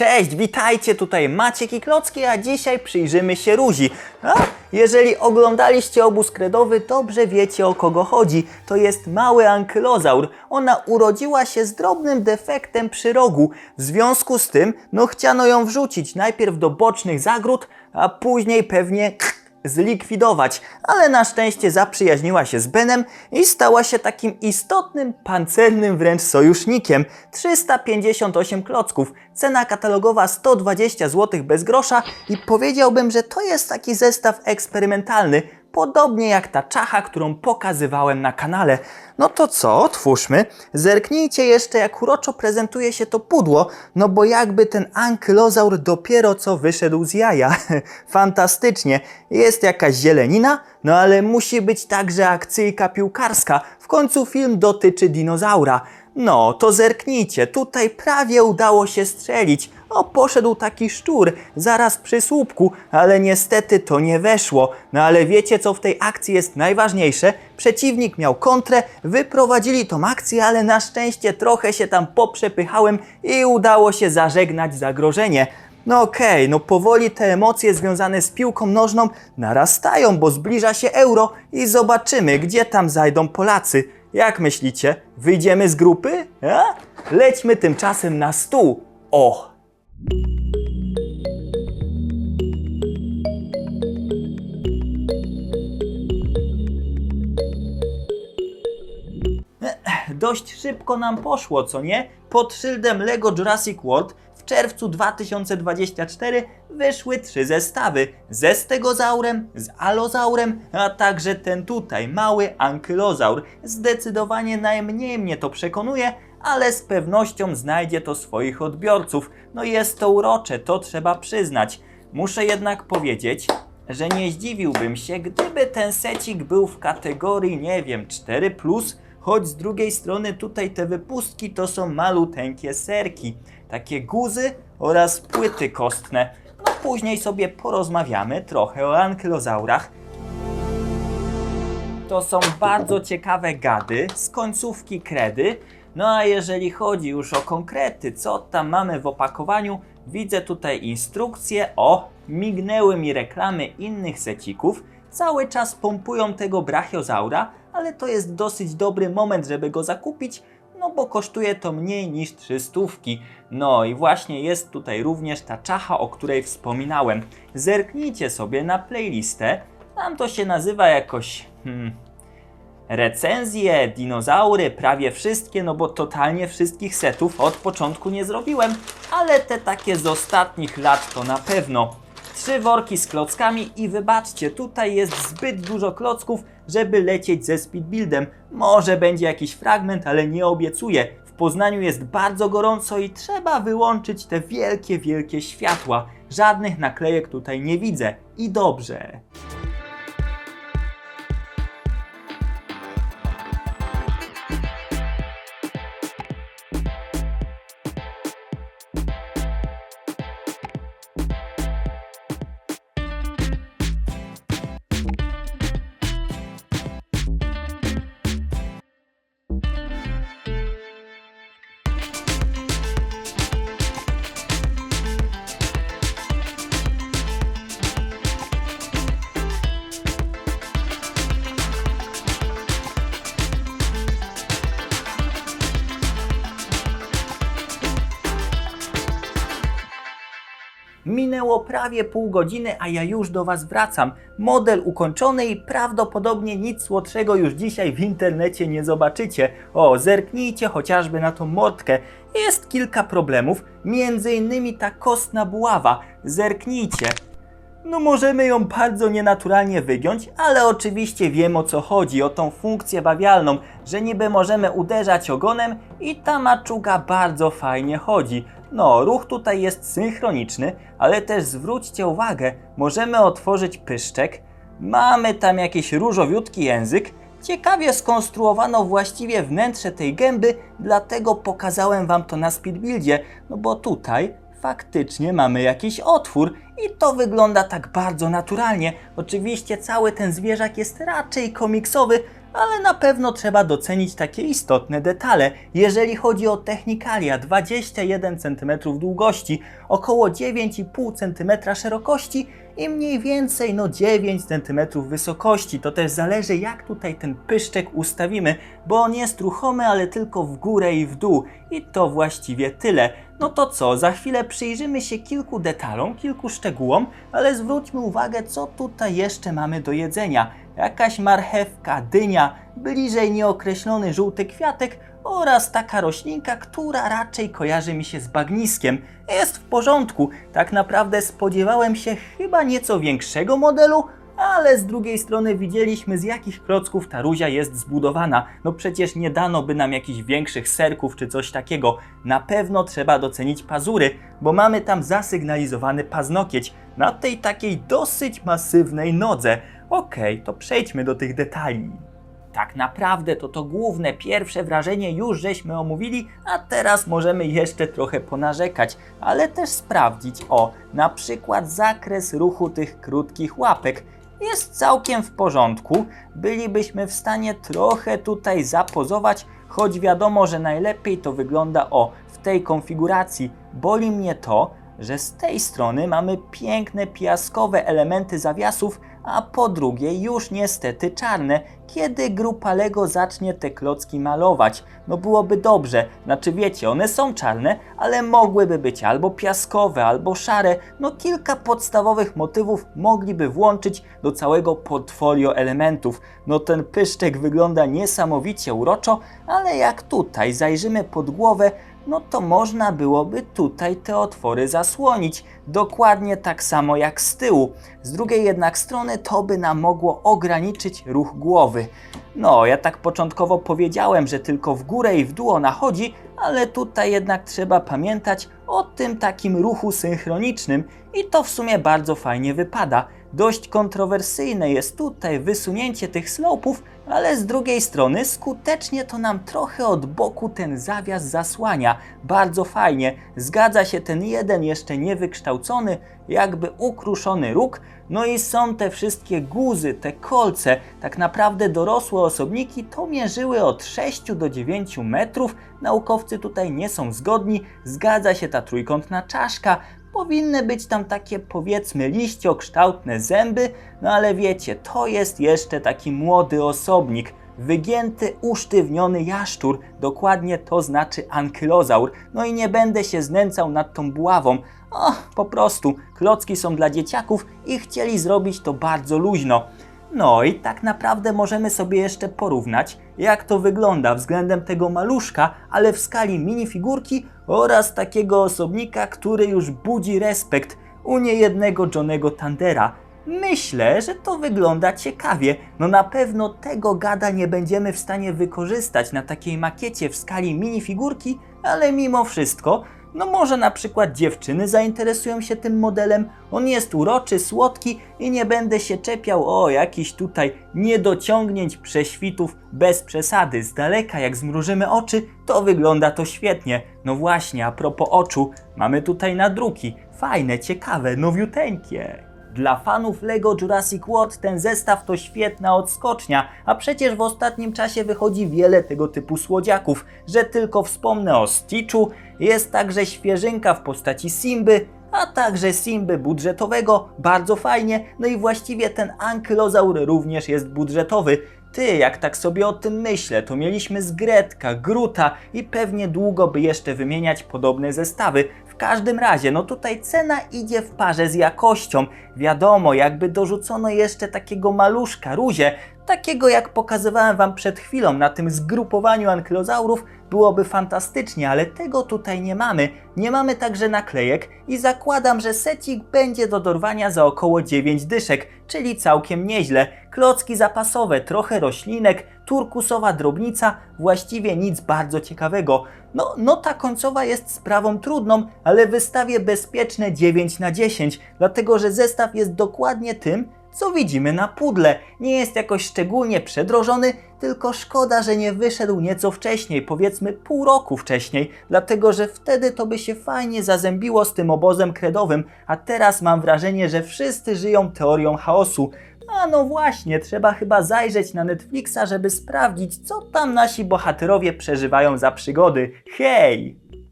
Cześć, witajcie, tutaj Maciek i Klocki, a dzisiaj przyjrzymy się Ruzi. A, jeżeli oglądaliście obóz kredowy, dobrze wiecie o kogo chodzi. To jest mały ankylozaur. Ona urodziła się z drobnym defektem przy rogu. W związku z tym, no chciano ją wrzucić najpierw do bocznych zagród, a później pewnie zlikwidować, ale na szczęście zaprzyjaźniła się z Benem i stała się takim istotnym, pancernym wręcz sojusznikiem. 358 klocków, cena katalogowa 120 zł bez grosza i powiedziałbym, że to jest taki zestaw eksperymentalny, podobnie jak ta czacha, którą pokazywałem na kanale. No to co, otwórzmy. Zerknijcie jeszcze, jak uroczo prezentuje się to pudło, no bo jakby ten ankylozaur dopiero co wyszedł z jaja. Fantastycznie. Jest jakaś zielenina, no ale musi być także akcyjka piłkarska. W końcu film dotyczy dinozaura. No, to zerknijcie, tutaj prawie udało się strzelić. O, poszedł taki szczur, zaraz przy słupku, ale niestety to nie weszło. No ale wiecie, co w tej akcji jest najważniejsze? Przeciwnik miał kontrę, wyprowadzili tą akcję, ale na szczęście trochę się tam poprzepychałem i udało się zażegnać zagrożenie. No okej, no powoli te emocje związane z piłką nożną narastają, bo zbliża się euro i zobaczymy, gdzie tam zajdą Polacy. Jak myślicie? Wyjdziemy z grupy? A? Lećmy tymczasem na stół. O! Dość szybko nam poszło, co nie? Pod szyldem LEGO Jurassic World w czerwcu 2024 wyszły trzy zestawy. Ze stegozaurem, z alozaurem, a także ten tutaj, mały ankylozaur. Zdecydowanie najmniej mnie to przekonuje, ale z pewnością znajdzie to swoich odbiorców. No jest to urocze, to trzeba przyznać. Muszę jednak powiedzieć, że nie zdziwiłbym się, gdyby ten secik był w kategorii, nie wiem, 4, choć z drugiej strony tutaj te wypustki to są maluteńkie serki, takie guzy oraz płyty kostne. No później sobie porozmawiamy trochę o ankylozaurach. To są bardzo ciekawe gady z końcówki kredy. No a jeżeli chodzi już o konkrety, co tam mamy w opakowaniu, widzę tutaj instrukcje. O, mignęły mi reklamy innych secików. Cały czas pompują tego brachiozaura, ale to jest dosyć dobry moment, żeby go zakupić, no bo kosztuje to mniej niż 300. No i właśnie jest tutaj również ta czacha, o której wspominałem. Zerknijcie sobie na playlistę. Tam to się nazywa jakoś. Hmm, recenzje, dinozaury, prawie wszystkie, no bo totalnie wszystkich setów od początku nie zrobiłem, ale te takie z ostatnich lat to na pewno. Trzy worki z klockami i wybaczcie, tutaj jest zbyt dużo klocków, żeby lecieć ze speedbuildem. Może będzie jakiś fragment, ale nie obiecuję. W Poznaniu jest bardzo gorąco i trzeba wyłączyć te wielkie, wielkie światła. Żadnych naklejek tutaj nie widzę. I dobrze. Minęło prawie pół godziny, a ja już do Was wracam. Model ukończony i prawdopodobnie nic słodszego już dzisiaj w internecie nie zobaczycie. O, zerknijcie chociażby na tą mordkę. Jest kilka problemów, między innymi ta kostna buława. Zerknijcie. No możemy ją bardzo nienaturalnie wygiąć, ale oczywiście wiem o co chodzi, o tą funkcję bawialną, że niby możemy uderzać ogonem i ta maczuga bardzo fajnie chodzi. No, ruch tutaj jest synchroniczny, ale też zwróćcie uwagę, możemy otworzyć pyszczek, mamy tam jakiś różowiutki język, ciekawie skonstruowano właściwie wnętrze tej gęby, dlatego pokazałem wam to na speedbuildzie, no bo tutaj faktycznie mamy jakiś otwór i to wygląda tak bardzo naturalnie. Oczywiście cały ten zwierzak jest raczej komiksowy, ale na pewno trzeba docenić takie istotne detale. Jeżeli chodzi o technikalia, 21 cm długości, około 9,5 cm szerokości i mniej więcej no 9 cm wysokości. To też zależy jak tutaj ten pyszczek ustawimy, bo on jest ruchomy, ale tylko w górę i w dół. I to właściwie tyle. No to co, za chwilę przyjrzymy się kilku detalom, kilku szczegółom, ale zwróćmy uwagę, co tutaj jeszcze mamy do jedzenia. Jakaś marchewka, dynia, bliżej nieokreślony żółty kwiatek oraz taka roślinka, która raczej kojarzy mi się z bagniskiem. Jest w porządku. Tak naprawdę spodziewałem się chyba nieco większego modelu, ale z drugiej strony widzieliśmy z jakich klocków ta ruzia jest zbudowana. No przecież nie dano by nam jakichś większych serków czy coś takiego. Na pewno trzeba docenić pazury, bo mamy tam zasygnalizowany paznokieć na tej takiej dosyć masywnej nodze. Okej, to przejdźmy do tych detali. Tak naprawdę to to główne, pierwsze wrażenie już żeśmy omówili, a teraz możemy jeszcze trochę ponarzekać, ale też sprawdzić, o, na przykład zakres ruchu tych krótkich łapek jest całkiem w porządku. Bylibyśmy w stanie trochę tutaj zapozować, choć wiadomo, że najlepiej to wygląda o w tej konfiguracji. Boli mnie to, że z tej strony mamy piękne piaskowe elementy zawiasów, a po drugie już niestety czarne, kiedy grupa Lego zacznie te klocki malować. No byłoby dobrze, znaczy wiecie, one są czarne, ale mogłyby być albo piaskowe, albo szare. No kilka podstawowych motywów mogliby włączyć do całego portfolio elementów. No ten pyszczek wygląda niesamowicie uroczo, ale jak tutaj zajrzymy pod głowę, no to można byłoby tutaj te otwory zasłonić. Dokładnie tak samo jak z tyłu. Z drugiej jednak strony to by nam mogło ograniczyć ruch głowy. No, ja tak początkowo powiedziałem, że tylko w górę i w dół ona chodzi, ale tutaj jednak trzeba pamiętać o tym takim ruchu synchronicznym i to w sumie bardzo fajnie wypada. Dość kontrowersyjne jest tutaj wysunięcie tych slopów, ale z drugiej strony skutecznie to nam trochę od boku ten zawias zasłania. Bardzo fajnie. Zgadza się ten jeden jeszcze niewykształcony, jakby ukruszony róg. No i są te wszystkie guzy, te kolce. Tak naprawdę dorosłe osobniki to mierzyły od 6 do 9 metrów. Naukowcy tutaj nie są zgodni. Zgadza się ta trójkątna czaszka, powinny być tam takie powiedzmy liściokształtne zęby, no ale wiecie, to jest jeszcze taki młody osobnik. Wygięty, usztywniony jaszczur, dokładnie to znaczy ankylozaur. No i nie będę się znęcał nad tą buławą. O, po prostu, klocki są dla dzieciaków i chcieli zrobić to bardzo luźno. No i tak naprawdę możemy sobie jeszcze porównać, jak to wygląda względem tego maluszka, ale w skali minifigurki oraz takiego osobnika, który już budzi respekt u niejednego Johnego Tandera. Myślę, że to wygląda ciekawie. No na pewno tego gada nie będziemy w stanie wykorzystać na takiej makiecie w skali minifigurki, ale mimo wszystko no może na przykład dziewczyny zainteresują się tym modelem, on jest uroczy, słodki i nie będę się czepiał o jakichś tutaj niedociągnięć, prześwitów bez przesady. Z daleka jak zmrużymy oczy, to wygląda to świetnie. No właśnie, a propos oczu, mamy tutaj nadruki. Fajne, ciekawe, nowiuteńkie. Dla fanów LEGO Jurassic World ten zestaw to świetna odskocznia, a przecież w ostatnim czasie wychodzi wiele tego typu słodziaków, że tylko wspomnę o Stitchu, jest także świeżynka w postaci Simby, a także Simby budżetowego, bardzo fajnie, no i właściwie ten ankylozaur również jest budżetowy. Ty, jak tak sobie o tym myślę, to mieliśmy z Gretka, Gruta i pewnie długo by jeszcze wymieniać podobne zestawy. Każdym razie, no tutaj cena idzie w parze z jakością. Wiadomo, jakby dorzucono jeszcze takiego maluszka, Ruzie, takiego jak pokazywałem Wam przed chwilą na tym zgrupowaniu ankylozaurów, byłoby fantastycznie, ale tego tutaj nie mamy. Nie mamy także naklejek i zakładam, że secik będzie do dorwania za około 9 dyszek, czyli całkiem nieźle. Klocki zapasowe, trochę roślinek, turkusowa drobnica, właściwie nic bardzo ciekawego. No, nota końcowa jest sprawą trudną, ale wystawię bezpieczne 9 na 10, dlatego że zestaw jest dokładnie tym, co widzimy na pudle. Nie jest jakoś szczególnie przedrożony, tylko szkoda, że nie wyszedł nieco wcześniej, powiedzmy pół roku wcześniej, dlatego że wtedy to by się fajnie zazębiło z tym obozem kredowym, a teraz mam wrażenie, że wszyscy żyją teorią chaosu. A no właśnie, trzeba chyba zajrzeć na Netflixa, żeby sprawdzić, co tam nasi bohaterowie przeżywają za przygody. Hej!